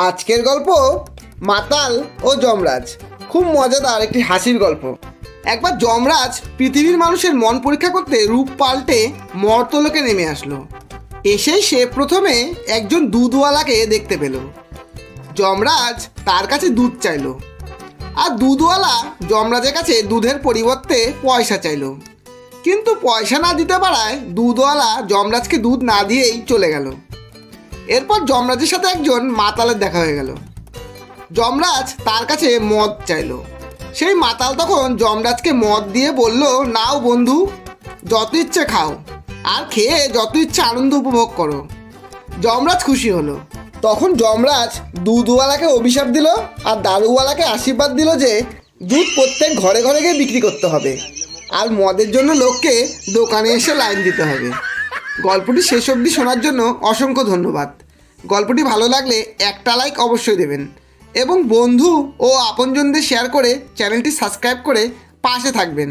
আজকের গল্প মাতাল ও যমরাজ। খুব মজাদার একটি হাসির গল্প। একবার যমরাজ পৃথিবীর মানুষের মন পরীক্ষা করতে রূপ পাল্টে মর্তলোকে নেমে আসলো। এসেই সে প্রথমে একজন দুধওয়ালাকে দেখতে পেল। যমরাজ তার কাছে দুধ চাইলো। আর দুধওয়ালা যমরাজের কাছে দুধের পরিবর্তে পয়সা চাইলো। কিন্তু পয়সা না দিতে পারায় দুধওয়ালা যমরাজকে দুধ না দিয়েই চলে গেল। এরপর যমরাজের সাথে একজন মাতালের দেখা হয়ে গেল। যমরাজ তার কাছে মদ চাইলো। সেই মাতাল তখন যমরাজকে মদ দিয়ে বলল, নাও বন্ধু, যত ইচ্ছে খাও, আর খেয়ে যত ইচ্ছে আনন্দ উপভোগ করো। যমরাজ খুশি হলো। তখন যমরাজ দুধওয়ালাকে অভিশাপ দিল আর দারুওয়ালাকে আশীর্বাদ দিল যে দুধ প্রত্যেক ঘরে ঘরে গিয়ে বিক্রি করতে হবে। আর মদের জন্য লোককে দোকানে এসে লাইন দিতে হবে। গল্পটি শেষ অবধি শোনার জন্য অসংখ্য ধন্যবাদ। গল্পটি ভালো লাগলে একটা লাইক অবশ্যই দেবেন এবং বন্ধু ও আপনজনদের শেয়ার করে চ্যানেলটি সাবস্ক্রাইব করে পাশে থাকবেন।